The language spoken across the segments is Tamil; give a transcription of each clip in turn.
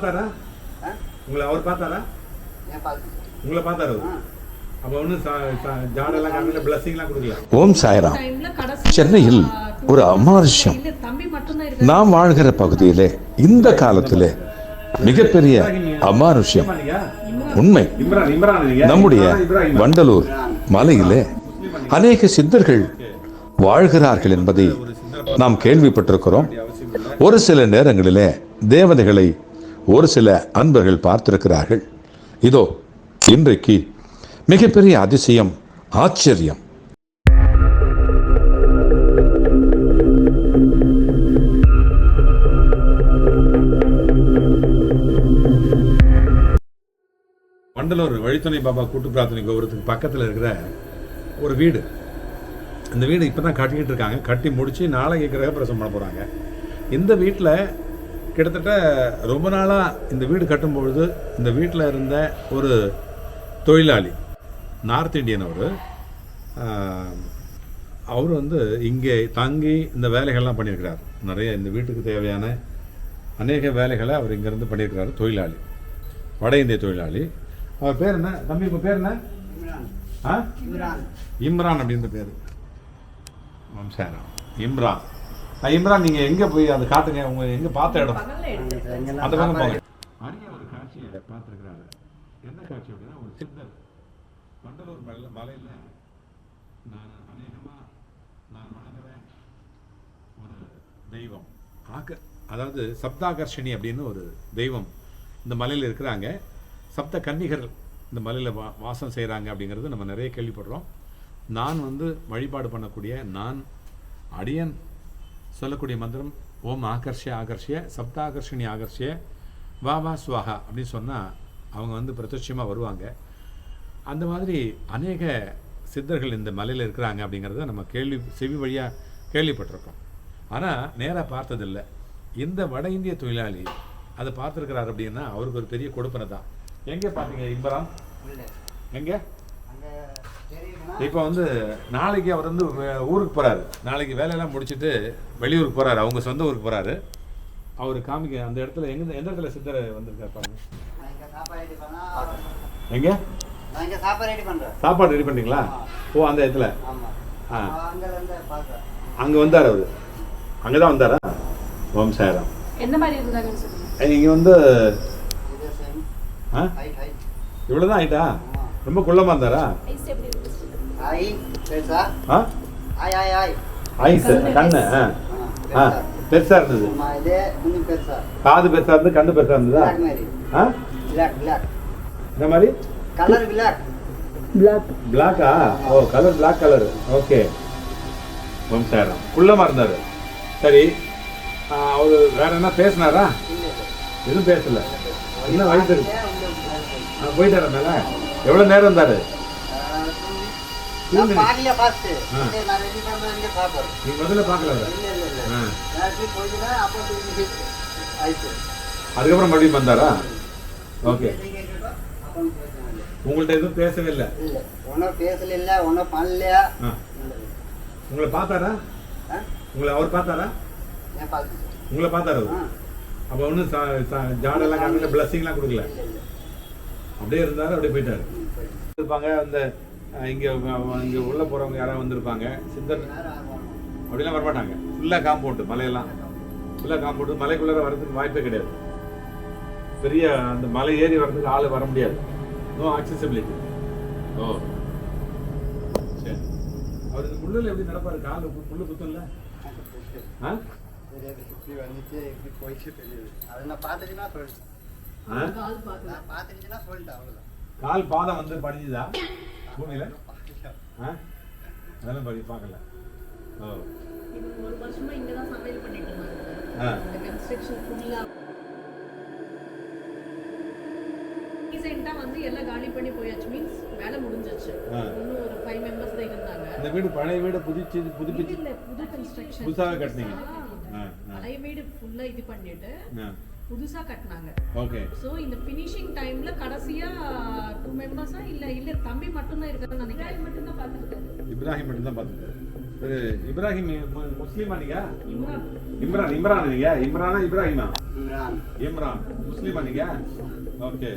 பார்த்தாரா? உங்களை அவர் பார்த்தாரா? உங்களை பார்த்தாரு ஓம் சாய்ராம். சென்னையில் ஒரு அமானுஷ்யம். நாம் வாழ்கிற பகுதியிலே இந்த காலத்திலே மிகப்பெரிய அமானுஷ்யம். உண்மை. இம்ரான் இம்ரான் நீங்க? நம்முடைய. வண்டலூர் மலையிலே அநேக சித்தர்கள் வாழ்கிறார்கள் என்பதை நாம் கேள்விப்பட்டிருக்கிறோம். ஒரு சில நேரங்களிலே தேவதைகளை ஒரு சில அன்பர்கள் பார்த்திருக்கிறார்கள். இதோ இன்றைக்கு மிகப்பெரிய அதிசயம் ஆச்சரியம். வண்டலூர் வழித்துணை பாபா கூட்டு பிரார்த்தனை கோபுரத்துக்கு பக்கத்தில் இருக்கிற ஒரு வீடு. இந்த வீடு இப்போ தான் கட்டிக்கிட்டு இருக்காங்க. கட்டி முடித்து நாளைக்கு கிரகப்பிரசம் பண்ண போகிறாங்க இந்த வீட்டில் கிட்டத்தட்ட ரொம்ப நாளாக இந்த வீடு கட்டும்பொழுது இந்த வீட்டில் இருந்த ஒரு தொழிலாளி நார்த் இந்தியன் அவர் அவர் வந்து இங்கே தங்கி இந்த வேலைகள்லாம் பண்ணியிருக்கிறார். நிறைய இந்த வீட்டுக்கு தேவையான அநேக வேலைகளை அவர் இங்கேருந்து பண்ணியிருக்கிறாரு தொழிலாளி வட இந்திய தொழிலாளி. அவர் பேர் என்ன? தம்பி உங்கள் பேர் என்ன? இம்ரான். ஆ? இம்ரான். இம்ரான் அப்படின்ற பேர். வம்சாரம். இம்ரான். இம்ரான் நீங்கள் எங்கே போய் அதை காட்டுங்க உங்கள் எங்கே பார்த்த இடம்? அந்த பக்கம். போங்க. அரிய ஒரு காட்சியை பார்த்துருக்குறாரு. என்ன காட்சி அப்படின்னா ஒரு சித்தர் வண்டலூர் மலை மலையில் நான் அநேகமாக நான் வணங்குறேன் ஒரு தெய்வம். ஆக்க அதாவது சப்தாகர்ஷினி அப்படின்னு ஒரு தெய்வம் இந்த மலையில் இருக்கிறாங்க. சப்த கன்னிகர் இந்த மலையில் வா வாசம் செய்கிறாங்க அப்படிங்கிறது நம்ம நிறைய கேள்விப்படுறோம். நான் வந்து வழிபாடு பண்ணக்கூடிய நான் அடியன் சொல்லக்கூடிய மந்திரம் ஓம் ஆகர்ஷிய ஆகர்ஷிய சப்தாகர்ஷினி ஆகர்ஷிய வா வா சுவாகா அப்படின்னு சொன்னால் அவங்க வந்து பிரத்யட்சமாக வருவாங்க. அந்த மாதிரி அநேக சித்தர்கள் இந்த மலையில் இருக்கிறாங்க அப்படிங்கிறத நம்ம கேள்வி செவி வழியாக கேள்விப்பட்டிருக்கோம். ஆனால் நேராக பார்த்ததில்லை. இந்த வட இந்திய தொழிலாளி அதை பார்த்துருக்கிறார் அப்படின்னா அவருக்கு ஒரு பெரிய கொடுப்பனை தான். எங்கே பார்த்தீங்க இம்பரான் உள்ள. எங்கே? இப்போ வந்து நாளைக்கு அவர் வந்து வே- ஊருக்கு போகிறாரு நாளைக்கு வேலையெல்லாம் முடிச்சுட்டு வெளியூருக்கு போகிறாரு அவங்க சொந்த ஊருக்கு போகிறாரு அவர் காமிக்க அந்த இடத்துல எங்க எந்த இடத்துல சித்தர் வந்திருக்காரு பாருங்க. எங்கே? சாப்பாடு ரெடி பண்றேன். சாப்பாடு ரெடி பண்ணிட்டீங்களா ஓ அந்த இடத்துல. ஆமா. ஆ. அங்க வந்தார் அவர். அங்கே தான் வந்தாரா? ஓம் எந்த மாதிரி சொல்லுங்க. இங்கே வந்து ஆ? ஹைட் ஹைட் இவ்வளோ தான் ஆயிட்டா ரொம்ப குள்ளமாக இருந்தாரா? ஆ ஐ ஐ ஐ ஐஸ் கண்ணு ஆ ஆ பெருசா இருந்தது பெருசா காது பெருசாக இருந்து கண்ணு பெருசாக இருந்ததா பிளாக் ஆ பிளாக் பிளாக் இந்த மாதிரி கலர் பிளாக் பிளாக்கா ஓ கலர் பிளாக் கலர் ஓகே வம்சாரம் குள்ளமாக இருந்தார் சரி ஆ, அவரு வேற என்ன பேசினாரா இல்ல சார் எதுவும் பேசல என்ன வயசு இருக்கு பிளாக் போயிட்டாரா மேல எவ்வளோ நேரம் இருந்தாரு நான் பாக்கல ஃபர்ஸ்ட். நான் ரெடி முதல்ல பார்க்கல அவரை? இல்ல இல்ல இல்ல. நான் இப்படி போயினா அப்போ திரும்பி ஆயிடுச்சு அதுக்கப்புறம் மறுபடியும் வந்தாரா? ஓகே. உங்கள்ட்ட எதுவும் பேசவே இல்லை. இல்ல ஒன்றும் பேசல இல்ல ஒன்றும் பண்ணல உங்களை பார்த்தாரா? உங்களை அவர் பார்த்தாரா? உங்களை பார்த்தாரு அப்போ ஒன்றும் ஜாடெல்லாம் காமிக்கல பிளஸ்ஸிங்லாம் கொடுக்கல? அப்படியே இருந்தாரு அப்படியே போயிட்டாரு. இருப்பாங்க அந்த இங்க இங்க உள்ள போறவங்க யாராவது வந்திருப்பாங்க. சித்தர். அப்படிலாம் வரமாட்டாங்க. ஃபுல்லா காம்பவுண்டு மலையெல்லாம். ஃபுல்லா காம்பவுண்டு மலைக்குள்ளார வரதுக்கு வாய்ப்பே கிடையாது. பெரிய அந்த மலை ஏறி வர்றதுக்கு ஆள் வர முடியாது. No accessibility. ஓ. சரி. அவர் இந்த முள்ளில் எப்படி நடப்பாரு? கால் முள்ளு குத்தம்ல? ஆ? இப்படி வந்துச்சு இப்படி போயிடுச்சு தெரியுது அதை நான் பார்த்துட்டுனா சொல்லிட்டேன். ஆ? கால் பார்க்கலாம் நான் பார்த்துட்டுனா சொல்லிட்டேன் அவ்வளோதான் கால் பாதம் வந்து படிஞ்சுதா? பூமியில அதெல்லாம் படி பார்க்கல. ஓ. ஒரு வருஷமா இங்க தான் சமையல் பண்ணிட்டு இருந்தாங்க கன்ஸ்ட்ரக்ஷன் ஃபுல்லா ரீசெண்டா வந்து எல்லாம் காலி பண்ணி போயாச்சு மீன்ஸ் வேலை முடிஞ்சிச்சு. இன்னும் ஒரு ஃபைவ் மெம்பர்ஸ் தான் இருந்தாங்க இந்த வீடு பழைய வீடு புதுச்சு புதுப்பிச்சு இல்ல புது கன்ஸ்ட்ரக்ஷன் புதுசாக கட்டினீங்க. பழைய வீடு ஃபுல்லா இது பண்ணிட்டு புதுசா கட்டினாங்க. ஓகே சோ இந்த ஃபினிஷிங் டைம்ல கடைசியா டூ மெம்பர்ஸா இல்ல இல்ல தம்பி மட்டும் தான் இருக்காருன்னு நினைக்கிறேன். மட்டும் தான் பார்த்துருக்காரு. இப்ராஹிம் மட்டும் தான் பார்த்துட்டு ஒரு இப்ராஹிம் முஸ்லீமா நீங்க? இம்ரான். இம்ரான் இம்ரான் நீங்க? இம்ரானா இப்ராஹிமா? இம்ரான். முஸ்லீமா நீங்க? ஓகே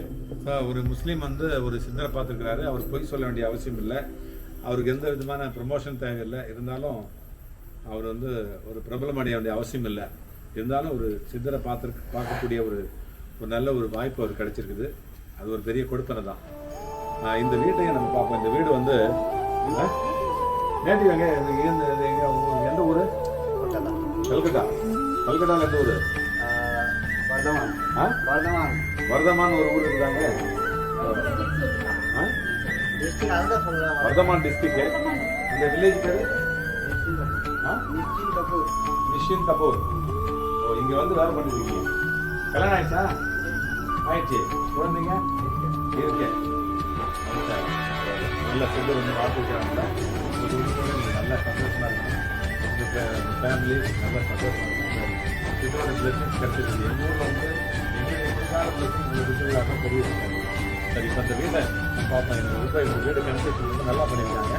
ஸோ ஒரு முஸ்லீம் வந்து ஒரு சிந்தனை பார்த்துருக்கிறாரு. அவர் பொய் சொல்ல வேண்டிய அவசியம் இல்லை. அவருக்கு எந்த விதமான ப்ரமோஷன் தேவையில்லை. இருந்தாலும் அவர் வந்து ஒரு பிரபலம் அடைய வேண்டிய அவசியம் இல்லை. இருந்தாலும் ஒரு சித்தரை பார்த்து பார்க்கக்கூடிய ஒரு ஒரு நல்ல ஒரு வாய்ப்பு அவர் கிடைச்சிருக்குது. அது ஒரு பெரிய கொடுப்பனை தான். இந்த வீட்டையும் நம்ம பார்ப்போம். இந்த வீடு வந்து நேற்று எங்க எந்த ஊர்? கல்கட்டா கல்கட்டாவில் எந்த ஊர்? வர்தமான். வர்தமான். வர்தமான் ஒரு ஊர் இருக்காங்க வர்தமான் டிஸ்ட்ரிக்ட் இந்த வில்லேஜ் பேரு? நிச்சின் கபூர் நிஷின் கபூர் இங்கே வந்து வேலை பண்ணிருக்கீங்க. கல்யாணம் ஆயிடுச்சா? ஆயிடுச்சு. குழந்தைங்க? இருக்கேன். நல்ல ஃபுட்டு வந்து வாழ்த்துக்கிறாங்க நல்ல சந்தோஷமா இருக்கும் உங்க ஃபேமிலி நல்ல சந்தோஷமாக இருக்கும் இதோட பிளஸிங் கிடைச்சிருக்கு. எங்கள் ஊரில் வந்து எங்களுக்கு எங்களுக்கான பிளஸிங் உங்களுக்கு இருக்கிறதாக பெரிய சரி இப்போ அந்த வீட்டை நான் பார்ப்பேன் எனக்கு வீடு கன்ஸ்ட்ரக்ஷன் வந்து நல்லா பண்ணியிருக்காங்க.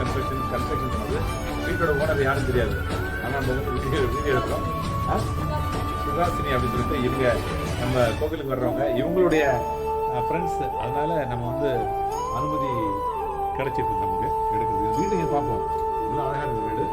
கன்ஸ்ட்ரக்ஷன் கன்ஸ்ட்ரக்ஷன் வீட்டோட ஓனர் யாரும் தெரியாது. ஆனால் வந்து வீடியோ வீடியோ எடுக்கிறோம். சுகாசினி அப்படின்னு சொல்லிட்டு இவங்க நம்ம கோவிலுக்கு வர்றவங்க இவங்களுடைய ஃப்ரெண்ட்ஸ் அதனால நம்ம வந்து அனுமதி கிடைச்சிருக்கு நமக்கு. எடுக்கிறது. வீடு பார்ப்போம் நல்லா அழகாக இருக்குது வீடு.